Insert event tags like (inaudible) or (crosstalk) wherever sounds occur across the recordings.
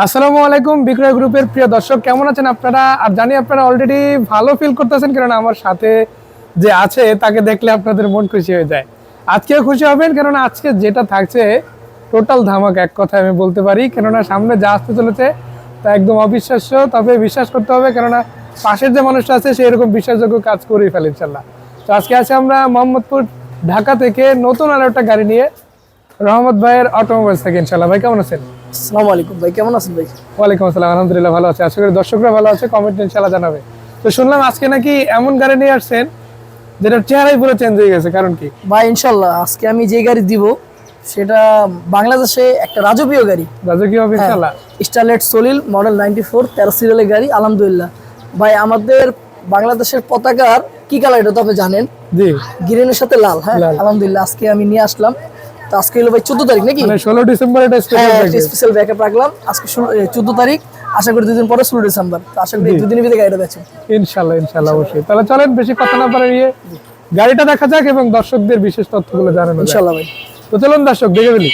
আসসালামু আলাইকুম, বিক্রয় গ্রুপের প্রিয় দর্শক, কেমন আছেন আপনারা? আর জানি আপনারা অলরেডি ভালো ফিল করতেছেন কেননা আমার সাথে যে আছে, তাকে দেখলে আপনাদের মন খুশি হয়ে যায়। আজকেও খুশি হবেন কেননা আজকে যেটা থাকছে টোটাল ধামাক এক কথায় আমি বলতে পারি, কেননা সামনে যা আসতে চলেছে, তা একদম অবিশ্বাস্য, তবে বিশ্বাস করতে হবে কেননা পাশের যে মানুষটা আছে সেই রকম বিশ্বাসযোগ্য কাজ করেই ফেলে ইনশাল্লাহ তো আজকে আছে আমরা মোহাম্মদপুর, ঢাকা থেকে নতুন আরও একটা গাড়ি নিয়ে, রহমত ভাইয়ের অটোমোবাইলস থেকে ইনশাল্লাহ ভাই, কেমন আছেন? আসসালামু আলাইকুম ভাই কেমন আছেন ভাই? ওয়ালাইকুম আসসালাম আলহামদুলিল্লাহ ভালো আছে। আশা করি দর্শকরা ভালো আছে কমেন্ট ইনশাল্লাহ জানাবে। তো শুনলাম আজকে নাকি এমন গাড়ি নিয়ে আসছেন যেটা চেহারাই পুরো চেঞ্জ হয়ে গেছে কারণ কি? ভাই ইনশাল্লাহ আজকে আমি যে গাড়ি দিব সেটা বাংলাদেশে একটা রাজকীয় গাড়ি। রাজকীয় হবে ইনশাল্লাহ স্টারলেট সলিল মডেল নাইনটি ফোর তেরো সিরিয়ালের গাড়ি আলহামদুলিল্লাহ। ভাই আমাদের বাংলাদেশের পতাকার কি কালার এটা তো আপনি জানেন? জি। গ্রিনের সাথে লাল হ্যাঁ লাল। আলহামদুলিল্লাহ আজকে আমি নিয়ে আসলাম। তো আজকে হলো ভাই চোদ্দ তারিখ নাকি? মানে ষোলো ডিসেম্বর এটা স্পেশাল ব্যাকআপ রাখলাম। আজকে চোদ্দ তারিখ। আশা করি দুদিন পরে ষোলো ডিসেম্বর। আশা করি দুদিনের ভিতরে গাড়িটা বেছে ইনশাল্লাহ ইনশাল্লাহ অবশ্যই। তাহলে চলেন বেশি কথা না পারিয়ে গাড়িটা দেখা যাক এবং দর্শকদের বিশেষ তথ্যগুলো জানানো ইনশাল্লাহ ভাই। তো চলুন দর্শক দেখে ফেলি।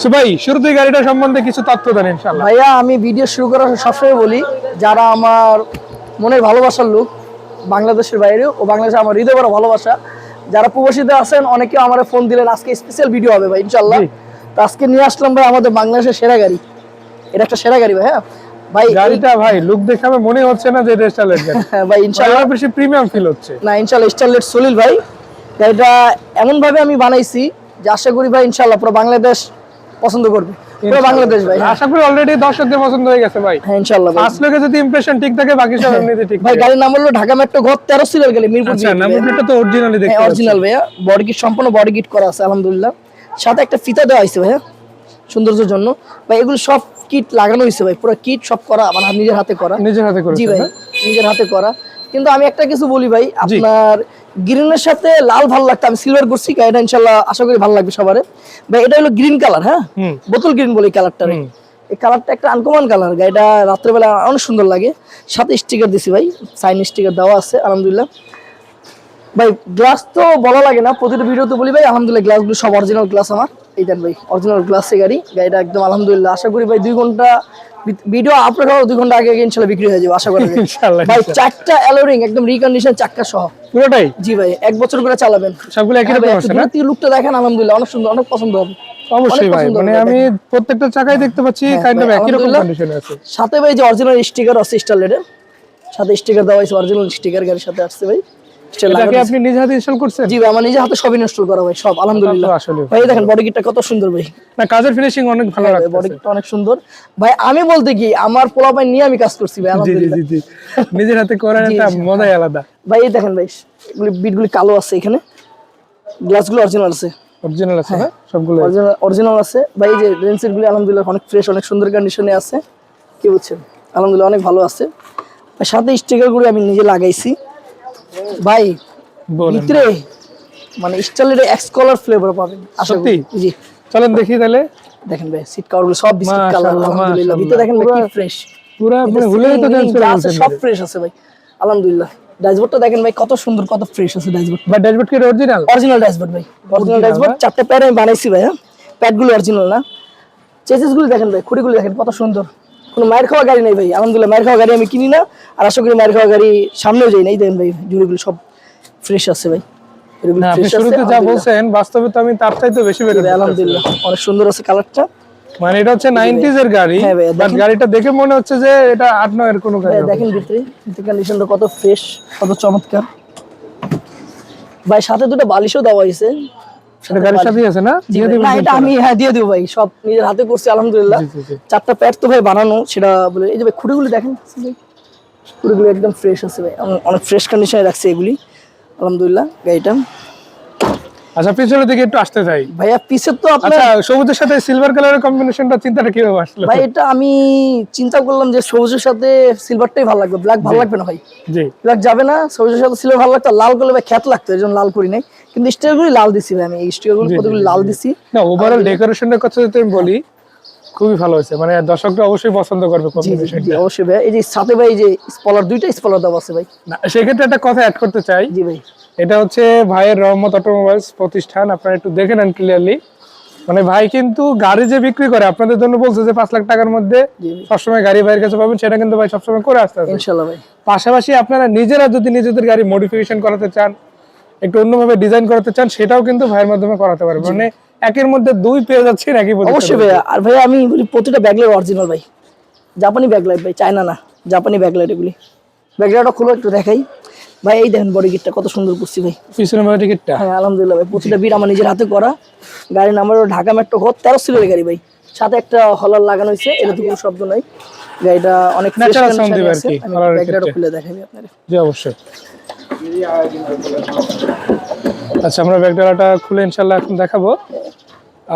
সো ভাই শুরুতেই গাড়িটা সম্বন্ধে কিছু তথ্য দেন ইনশাল্লাহ। ভাইয়া আমি ভিডিও শুরু করার সবসময় বলি যারা আমার মনের ভালোবাসার লোক বাংলাদেশের বাইরেও ও বাংলাদেশে আমার হৃদয় বড় ভালোবাসা যারা প্রবাসীতে আছেন অনেকে আমার ফোন দিলেন আজকে স্পেশাল ভিডিও হবে ভাই ইনশাল্লাহ তো আজকে নিয়ে আসলাম ভাই আমাদের বাংলাদেশের সেরা গাড়ি। এটা একটা সেরা গাড়ি ভাই হ্যাঁ? ভাই গাড়িটা ভাই লুক দেখে আমার মনে হচ্ছে না যে এটা স্টাইলের গাড়ি। হ্যাঁ ভাই ইনশাল্লাহ বেশি প্রিমিয়াম ফিল হচ্ছে। না ইনশাল্লাহ স্টারলেট সলিল ভাই। গাড়িটা এমন ভাবে আমি বানাইছি যে আশা করি ভাই ইনশাল্লাহ পুরো বাংলাদেশ পছন্দ করবে। পুরো বাংলাদেশ ভাই হ্যাঁ। আশা করি অলরেডি দর্শকদের পছন্দ হয়ে গেছে ভাই। হ্যাঁ ইনশাল্লাহ ভাই। লোকে যদি ইমপ্রেশন ঠিক থাকে বাকি সব এমনিতে ঠিক ভাই। গাড়ির নাম হলো ঢাকা মেট্রো ঘর তেরো সিরিয়াল গাড়ি মিরপুর আচ্ছা GT, নাম্বার প্লেটটা তো অরিজিনালি দেখতে হ্যাঁ অরিজিনাল ভাইয়া। বডি কিট সম্পূর্ণ বডি কিট করা আছে আলহামদুলিল্লাহ। সাথে একটা ফিতা দেওয়া হয়েছে ভাইয়া সৌন্দর্যের জন্য। ভাই এগুলো সব কিট লাগানো হয়েছে ভাই পুরো কিট সব করা আমার নিজের হাতে করা। নিজের হাতে জি ভাই নিজের হাতে করা। কিন্তু আমি একটা কিছু বলি ভাই আপনার গ্রিনের সাথে লাল ভালো লাগতো আমি সিলভার করছি গাড়িটা ইনশাল্লাহ আশা করি ভালো লাগবে সবারে। ভাই এটা হলো গ্রিন কালার হ্যাঁ? বোতল গ্রিন বলি কালারটা এই কালারটা একটা আনকমন কালার গাড়িটা রাত্রেবেলা অনেক সুন্দর লাগে। সাথে স্টিকার দিছি ভাই সাইন স্টিকার দেওয়া আছে আলহামদুলিল্লাহ। ভাই গ্লাস তো বলা লাগে না প্রতিটা ভিডিওতে বলি ভাই আলহামদুলিল্লাহ গ্লাসগুলো সব অরিজিনাল গ্লাস আমার। এই দেন ভাই অরিজিনাল গ্লাসে গাড়ি গাড়িটা একদম আলহামদুলিল্লাহ। আশা করি ভাই দুই ঘণ্টা ভিডিও আপলোড হওয়ার দুই ঘণ্টা আগে ইনশাল্লাহ বিক্রি হয়ে যাবে আশা করি ভাই চারটা অ্যালোরিং একদম রিকন্ডিশন চাক্কা সহ। পুরোটাই? জি ভাই এক বছর করে চালাবেন। সবগুলো একই হ্যাঁ রকম আছে না? লুকটা দেখেন আলহামদুলিল্লাহ অনেক সুন্দর অনেক পছন্দ হবে। অবশ্যই ভাই মানে আমি প্রত্যেকটা চাকাই দেখতে পাচ্ছি হ্যাঁ, কাইন্ড অফ একই রকম কন্ডিশনে আছে। সাথে ভাই যে অরিজিনাল স্টিকার আছে স্টারলেটের সাথে স্টিকার দেওয়া হয়েছে অরিজিনাল স্টিকার গাড়ির সাথে আসছে ভাই। আপনি নিজে হাতে ইনস্টল করছেন? জি ভাই আমার নিজে হাতে সব ইনস্টল করা ভাই সব আলহামদুলিল্লাহ। তা ভাই দেখেন বডি কিটটা কত সুন্দর ভাই। না কাজের ফিনিশিং অনেক ভালো বডি কিটটা অনেক সুন্দর। ভাই আমি বলতে কি আমার পোলাপাই নিয়ে আমি কাজ করছি ভাই জি জি আলহামদুলিল্লাহ। জি জি। নিজের হাতে করার একটা মজাই আলাদা। ভাই এই দেখেন ভাই এগুলি বিটগুলি কালো আছে এখানে। গ্লাসগুলো অরিজিনাল আছে। অরিজিনাল আছে না? সবগুলো অরিজিনাল অরিজিনাল আছে। ভাই এই যে গুলি আলহামদুলিল্লাহ অনেক ফ্রেশ অনেক সুন্দর কন্ডিশনে আছে। কি বুঝছেন আলহামদুলিল্লাহ অনেক ভালো আছে। সাথে স্টিকারগুলো আমি নিজে লাগাইছি। ভাই ভিতরে মানে স্টাইলের এক্স কালার ফ্লেভার পাবেন করি। সত্যি? জি। চলেন দেখি তাহলে। দেখেন ভাই সিট কভার সব বিস্কিট কালার আলহামদুলিল্লাহ। ভিতরে দেখেন ভাই কি ফ্রেশ পুরা মানে হুলেই তো দেন চলে আছে সব ফ্রেশ আছে ভাই। আলহামদুলিল্লাহ। ড্যাশবোর্ডটা দেখেন ভাই কত সুন্দর কত ফ্রেশ আছে ড্যাশবোর্ড বা ড্যাশবোর্ড কি অরিজিনাল অরিজিনাল ড্যাশবোর্ড ভাই। অরিজিনাল ড্যাশবোর্ড চারটে প্যাড আমি বানাইছি ভাই হ্যাঁ? প্যাডগুলো অরিজিনাল না। চেসিসগুলো দেখেন ভাই খুঁড়িগুলো দেখেন কত সুন্দর। কোনো মায়ের খাওয়া গাড়ি নেই ভাই। আলহামদুলিল্লাহ মায়ের খাওয়া গাড়ি আমি কিনি না আর আশা করি মায়ের খাওয়া গাড়ি সামনেও যাই নাই। দেখেন ভাই জুড়িগুলো সব ফ্রেশ আছে ভাই। এগুলো না আপনি fresh আছে, শুরুতে যা বলছেন বাস্তবে তো আমি তার চাইতে বেশি বের আলহামদুলিল্লাহ অনেক সুন্দর আছে কালারটা মানে এটা হচ্ছে 90s এর গাড়ি হ্যাঁ বাট গাড়িটা দেখে মনে হচ্ছে যে এটা 8 9 এর কোনো গাড়ি হবে। দেখেন ভিতরে ভিতরে কন্ডিশনটা কত ফ্রেশ কত চমৎকার। ভাই সাথে দুটো বালিশও দেওয়া হয়েছে। এটা গাড়ির সাথেই আছে না? দিয়ে দিবেন না এটা আমি হ্যাঁ দিয়ে দেবো ভাই। সব নিজের হাতে করছি আলহামদুলিল্লাহ। চারটা প্যাড তো ভাই বানানো সেটা বলে এই যে ভাই খুঁড়িগুলি দেখেন ভাই। খুঁড়িগুলো একদম ফ্রেশ আছে ভাই। অনেক- অনেক ফ্রেশ কন্ডিশনে রাখছে এগুলি। আলহামদুলিল্লাহ গাড়িটা। আচ্ছা পিছনের দিকে একটু আসতে চাই। ভাইয়া পিছে তো আপনার আচ্ছা সবুজের সাথে সিলভার কালারের কম্বিনেশনটা চিন্তাটা কীভাবে আসলো? ভাই এটা আমি চিন্তা করলাম যে সবুজের সাথে সিলভারটাই ভালো লাগবে। ব্ল্যাক ভালো লাগবে না ভাই? জি। ব্ল্যাক যাবে না সবুজের সাথে সিলভার ভালো লাগতো। লাল করলে ভাই খ্যাত লাগতো এই জন্য লাল করি নাই। কিন্তু স্টিকারগুলি লাল দিছি ভাই আমি। এই স্টিকারগুলো কতগুলো লাল দিছি। না ওভারঅল ডেকোরেশনের কথা যদি আমি বলি খুবই ভালো হয়েছে। মানে দর্শকরা অবশ্যই পছন্দ করবে জি, অবশ্যই ভাই। এই যে সাথে ভাই যে স্পলার দুইটা স্পলার দেওয়া আছে ভাই। না সেক্ষেত্রে একটা কথা অ্যাড করতে চাই। জি ভাই। এটা হচ্ছে ভাইয়ের রহমত অটোমোবাইলস প্রতিষ্ঠান। আপনারা একটু দেখে নেন ক্লিয়ারলি মানে ভাই কিন্তু গাড়ি যে বিক্রি করে আপনাদের জন্য বলছে যে পাঁচ লাখ টাকার মধ্যে সবসময় গাড়ি ভাইয়ের কাছে পাবেন সেটা কিন্তু ভাই সবসময় করে আসতে হবে ভাই। পাশাপাশি আপনারা নিজেরা যদি নিজেদের গাড়ি মডিফিকেশন করাতে চান একটু অন্যভাবে ডিজাইন করাতে চান সেটাও কিন্তু ভাইয়ের মাধ্যমে করাতে পারবেন। মানে একের মধ্যে দুই পেয়ে যাচ্ছেন একই অবশ্যই ভাইয়া। আর ভাইয়া আমি বলি প্রতিটা ব্যাগলাইট অরিজিনাল ভাই। জাপানি ব্যাগলাইট ভাই চায়না না। জাপানি ব্যাগলাইট এগুলি। ব্যাগলাইটটা খুলে একটু দেখাই। ভাই এই দেখেন বডি কিটটা কত সুন্দর করছি ভাই। পিছনে মানে টিকিটটা হ্যাঁ আলহামদুলিল্লাহ ভাই প্রতিটা বিট আমার নিজের হাতে করা। গাড়ির নাম্বার ঢাকা মেট্রো ঘর তেরো সিলের গাড়ি ভাই। সাথে একটা হলার লাগানো হয়েছে এটা তো কোনো শব্দ নাই। গাড়িটা অনেক condition এ দিবে আর কি, খুলে দেখাই আপনাদের। জি অবশ্যই। আচ্ছা আমরা ব্যাগডালাটা খুলে ইনশাল্লাহ এখন দেখাবো।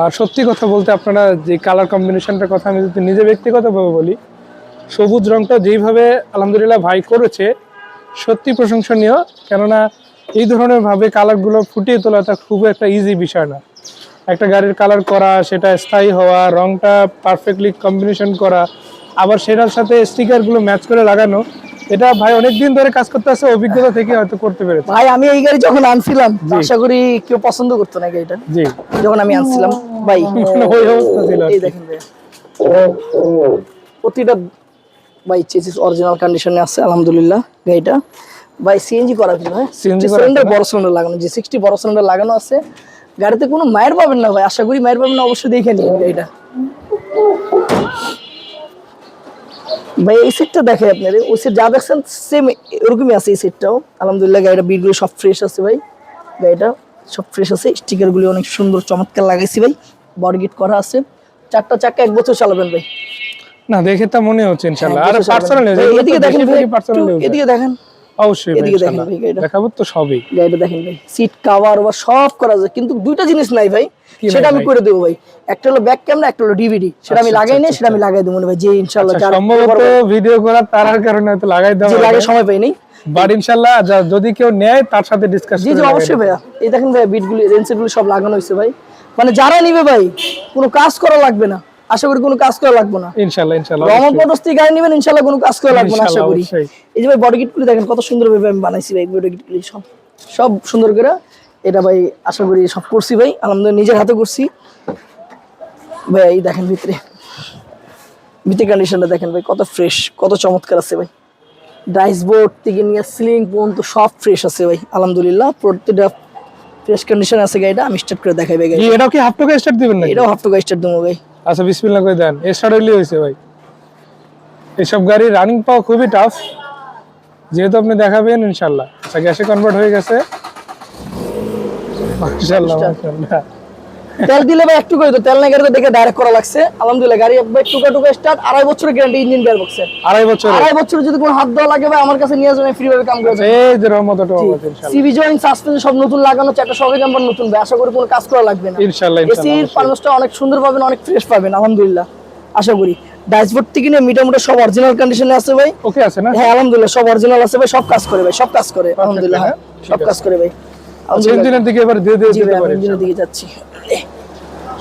আর সত্যি কথা বলতে আপনারা যে কালার কম্বিনেশনটার কথা আমি যদি নিজে ব্যক্তিগতভাবে বলি, সবুজ রংটা যেইভাবে আলহামদুলিল্লাহ ভাই করেছে, সত্যি প্রশংসনীয়। কেননা এই ধরনের ভাবে কালারগুলো ফুটিয়ে তোলাটা খুব একটা ইজি বিষয় না। একটা গাড়ির কালার করা, সেটা স্থায়ী হওয়া, রংটা পারফেক্টলি কম্বিনেশন করা, আবার সেটার সাথে স্টিকারগুলো ম্যাচ করে লাগানো এটা ভাই অনেক দিন ধরে কাজ করতে আছে অভিজ্ঞতা থেকে হয়তো করতে পেরেছে। ভাই আমি এই গাড়ি যখন আনছিলাম আশা করি কেউ পছন্দ করতো না গাড়িটা। জি। যখন আমি আনছিলাম ভাই (laughs) ওই অবস্থা ছিল এই দেখেন ভাই। প্রতিটা ভাই চেসিস অরিজিনাল কন্ডিশনে আছে আলহামদুলিল্লাহ গাড়িটা। ভাই সিএনজি করা কিছু ভাই করা সিলিন্ডার বড় সিলিন্ডার লাগানো যে সিক্সটি বড় সিলিন্ডার লাগানো আছে গাড়িতে কোনো মায়ের পাবেন না ভাই। আশা করি মায়ের পাবেন না অবশ্যই দেখে নিন গাড়িটা। ভাই এই সেটটা দেখে আপনার ওই সেট যা দেখছেন সেম এরকমই আছে এই সেটটাও আলহামদুলিল্লাহ গাড়িটা বিটগুলো সব ফ্রেশ আছে ভাই। গাড়িটা সব ফ্রেশ আছে স্টিকারগুলি অনেক সুন্দর চমৎকার লাগাইছি ভাই। বডগিট করা আছে। চারটা চাকা এক বছর চালাবেন ভাই। না দেখে তা মনে হচ্ছে ইনশাআল্লাহ আর হ্যাঁ, পার্সোনাল এদিকে দেখেন এদিকে দেখেন। অবশ্যই এদিকে দেখেন ভাই, গাড়িটা। দেখাবো তো সবই। গাড়িটা দেখেন ভাই সিট কাভার বা সব করা যায় কিন্তু দুইটা জিনিস নাই ভাই সেটা আমি করে দেবো ভাই। একটা হলো ব্যাক ক্যামেরা একটা হলো ডিভিডি সেটা আমি আচ্ছা, লাগাই আচ্ছা, নাই সেটা আমি লাগাই দেবো ভাই যে ইনশাল্লাহ আচ্ছা, সম্ভবত ভিডিও করার তারার কারণে হয়তো লাগাই যে দেওয়া লাগে সময় পাই নাই। বাট ইনশাআল্লাহ যদি কেউ নেয় তার সাথে ডিসকাস জি জি অবশ্যই ভাইয়া। এই দেখেন ভাইয়া বিটগুলি রেঞ্চেরগুলি সব লাগানো হয়েছে ভাই। মানে যারা নিবে ভাই কোনো কাজ করা লাগবে না। আশা করি কোনো কাজ করা লাগবে না। ইনশাআল্লাহ ইনশাআল্লাহ থেকে গাড়ি নেবেন ইনশাল্লাহ কোনো কাজ করা লাগবে না আশা করি। এই যে ভাই বডি কিটগুলি দেখেন কত সুন্দর ভাবে আমি বানাইছি ভাই বডি কিটগুলি সব। সব সুন্দর করে। এটা ভাই আশা করি সব করছি ভাই আলহামদুলিল্লাহ নিজের হাতে করছি। ভাই এই দেখেন ভিতরে। ভিতরে কন্ডিশনটা দেখেন ভাই কত ফ্রেশ কত চমৎকার আছে ভাই। ডাইস বোর্ড থেকে নিয়ে সিলিং পর্যন্ত সব ফ্রেশ আছে ভাই আলহামদুলিল্লাহ। প্রত্যেকটা ফ্রেশ কন্ডিশন আছে গাড়িটা আমি স্টার্ট করে দেখাই ভাই এটাও কি হাফ টাকা স্টার্ট দিবেন নাকি? এটাও হাফ টাকা স্টার্ট দেবো ভাই। আচ্ছা বিসমিল্লা করে দেন। স্টার্ট হইলে হয়েছে ভাই। এসব গাড়ি রানিং পাওয়া খুবই টাফ যেহেতু আপনি দেখাবেন, ইনশাল্লাহ। আচ্ছা গ্যাসে কনভার্ট হয়ে গেছে। মাশাল্লাহ মাশাআল্লাহ। তেল দিলে ভাই একটু করে তো তেল না গাড়ি দেখে ডাইরেক্ট করা লাগছে। আলহামদুলিল্লাহ গাড়ি একবার টুকা টুকা স্টার্ট আড়াই বছরের গ্যারান্টি ইঞ্জিন গিয়ার বক্সের আড়াই বছর আড়াই বছর যদি কোনো হাত দেওয়া লাগে ভাই আমার কাছে নিয়ে যাবেন ফ্রি ভাবে কাম করে এই যে রহমত অটো ইনশাআল্লাহ। সিবি জয়েন্ট সাসপেন্স সব নতুন লাগানো চারটা সবই নাম্বার নতুন ভাই আশা করি কোনো কাজ করা লাগবে না। ইনশাআল্লাহ ইনশাআল্লাহ এসির পারফরমেন্সটা অনেক সুন্দর পাবেন অনেক ফ্রেশ পাবেন আলহামদুলিল্লাহ আশা করি। ড্যাশবোর্ড থেকে নিয়ে মিটার সব অরিজিনাল কন্ডিশনে আছে ভাই। ওকে আছে না? হ্যাঁ আলহামদুলিল্লাহ সব অরিজিনাল আছে ভাই সব কাজ করে ভাই সব কাজ করে আলহামদুলিল্লাহ হ্যাঁ, সব কাজ করে ভাই। ইঞ্জিনের দিকে এবার দিয়ে দিয়ে দিতে পারি ইঞ্জিনের দিকে যাচ্ছি।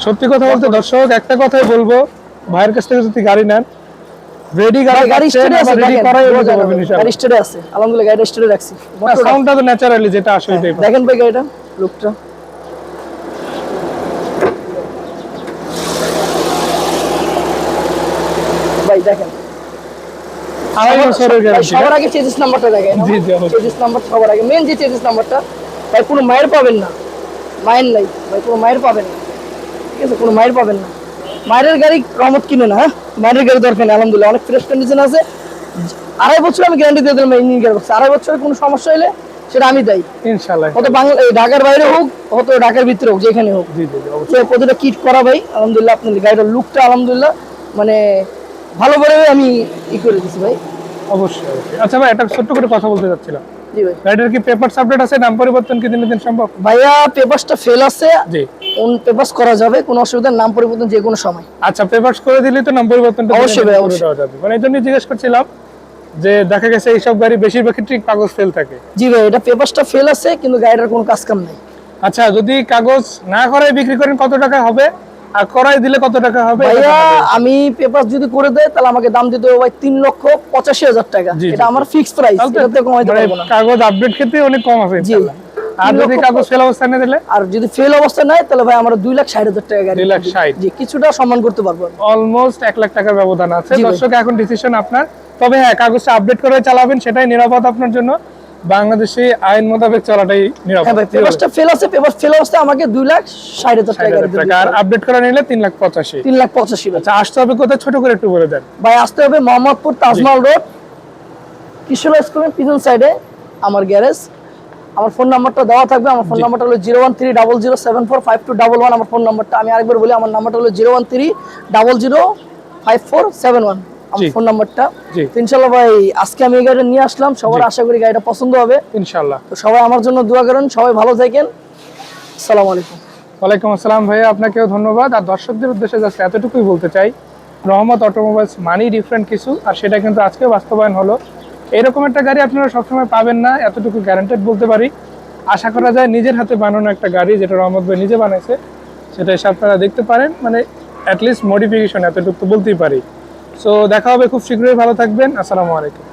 সত্যি কথা বলতে দর্শক একটা কথাই বলব ভাইয়ের কাছ থেকে যদি গাড়ি নেন রেডি গাড়ি গাড়ি স্টেডে আছে রেডি করাই বলতে যাবে। গাড়ি স্টেডে আছে আলহামদুলিল্লাহ গাড়িটা স্টেডে রাখছি। সাউন্ডটা তো ন্যাচারালি যেটা আসে এটাই পাবেন। দেখেন ভাই গাড়িটা লুকটা ভাই দেখেন। আড়াই বছরের গ্যারান্টি সবার আগে চেজিস নাম্বারটা দেখেন জি, জি, চেজিস নাম্বার সবার আগে মেন যে চেজিস নাম্বারটা ভাই কোনো মায়ের পাবেন না। মায়ের নাই ভাই কোনো মায়ের পাবেন না। ঠিক আছে কোনো মায়ের পাবেন না। মায়ের গাড়ি রহমত কিনে না হ্যাঁ? মায়ের গাড়ি দরকার নেই আলহামদুলিল্লাহ। অনেক ফ্রেশ কন্ডিশন আছে। আড়াই বছর আমি গ্যারান্টি দিয়ে দিলাম ইঞ্জিন গিয়ার আড়াই বছরের কোনো সমস্যা হলে সেটা আমি দেয় ইনশাআল্লাহ হয়তো বাংলা ঢাকার বাইরে হোক হয়তো ঢাকার ভিতরে হোক যেখানে হোক। জি জি জি, অবশ্যই। তো প্রতিটা কিট করা ভাই আলহামদুলিল্লাহ আপনার গাড়িটার লুকটা আলহামদুলিল্লাহ মানে ভালো করে আমি ই করে দিছি ভাই। অবশ্যই। আচ্ছা ভাই একটা ছোট্ট করে কথা বলতে চাচ্ছিলাম। গাড়িটার কি আপডেট আছে? নাম পরিবর্তন কি দিনের দিন সম্ভব? ভাইয়া পেপারসটা ফেল আছে। জি। কোন পেপারস করা যাবে কোনো অসুবিধা নাম পরিবর্তন যে কোনো সময়। আচ্ছা পেপারস করে দিলে তো নাম পরিবর্তনটা অবশ্যই ভাই, অবশ্যই। যাবে। মানে এই জন্যই জিজ্ঞেস করছিলাম যে দেখা গেছে এইসব গাড়ি বেশিরভাগ ক্ষেত্রে কাগজ ফেল থাকে। জি ভাই এটা পেপারসটা ফেল আছে কিন্তু গাড়িটার কোনো কাজ কাম নাই। আচ্ছা যদি কাগজ না করে বিক্রি করেন কত টাকা হবে? আর করাই দিলে কত টাকা হবে? ভাইয়া আমি পেপার যদি করে দেয় তাহলে আমাকে দাম দিতে হবে ভাই তিন লক্ষ পঁচাশি হাজার টাকা। এটা আমার ফিক্সড প্রাইস এটাতে কমাইতে মানে পারব না। কাগজ আপডেট ক্ষেত্রে অনেক কম জি। আর যদি কাগজ ফেল অবস্থায় নিয়ে দিলে? আর যদি ফেল অবস্থা নাই তাহলে ভাই আমরা দুই লাখ ষাট হাজার টাকা গাড়ি লাখ ষাট। জি কিছুটা সম্মান করতে পারব অলমোস্ট এক লাখ টাকার ব্যবধান আছে। দর্শক এখন ডিসিশন আপনার। তবে হ্যাঁ কাগজটা আপডেট করে চালাবেন সেটাই নিরাপদ আপনার জন্য। বাংলাদেশি আইন মোতাবেক চলাটাই নিরাপদ। হ্যাঁ ফেল আছে? পেপার ফেল অবস্থায় আমাকে দুই লাখ ষাট হাজার ষাট টাকা। আর আপডেট করে নিলে তিন লাখ পঁচাশি। তিন লাখ পঁচাশি ভাই। আচ্ছা আসতে হবে কোথায়? ছোট করে একটু বলে দেন। ভাই আসতে হবে মোহাম্মদপুর তাজমহল রোড কিশোর স্কুলের পিছন সাইডে আমার গ্যারেজ আমার ফোন নাম্বারটা দেওয়া থাকবে আমার ফোন নাম্বারটা হলো zero one three double zero seven four five two double one আমার ফোন নাম্বারটা আমি আরেকবার বলি আমার নাম্বারটা হলো zero one three double zero five four seven one আমার ফোন নাম্বারটা ইনশাল্লাহ ভাই আজকে আমি এই গাড়িটা নিয়ে আসলাম। সবার আশা করি গাড়িটা পছন্দ হবে। ইনশাল্লাহ। তো সবাই আমার জন্য দোয়া করেন সবাই ভালো থাকেন। আসসালামু আলাইকুম। ওয়ালাইকুম আসসালাম ভাইয়া আপনাকেও ধন্যবাদ। আর দর্শকদের উদ্দেশ্যে জাস্ট এতটুকুই বলতে চাই রহমত অটোমোবাইলস মানি ডিফারেন্ট কিছু আর সেটা কিন্তু আজকে বাস্তবায়ন হলো। এরকম একটা গাড়ি আপনারা সবসময় পাবেন না এতটুকু গ্যারান্টেড বলতে পারি। আশা করা যায় নিজের হাতে বানানো একটা গাড়ি যেটা রহমত ভাই নিজে বানাইছে সেটা এসে আপনারা দেখতে পারেন। মানে অ্যাটলিস্ট মডিফিকেশন এতটুকু তো বলতেই পারি। সো দেখা হবে খুব শীঘ্রই ভালো থাকবেন আসসালামু আলাইকুম।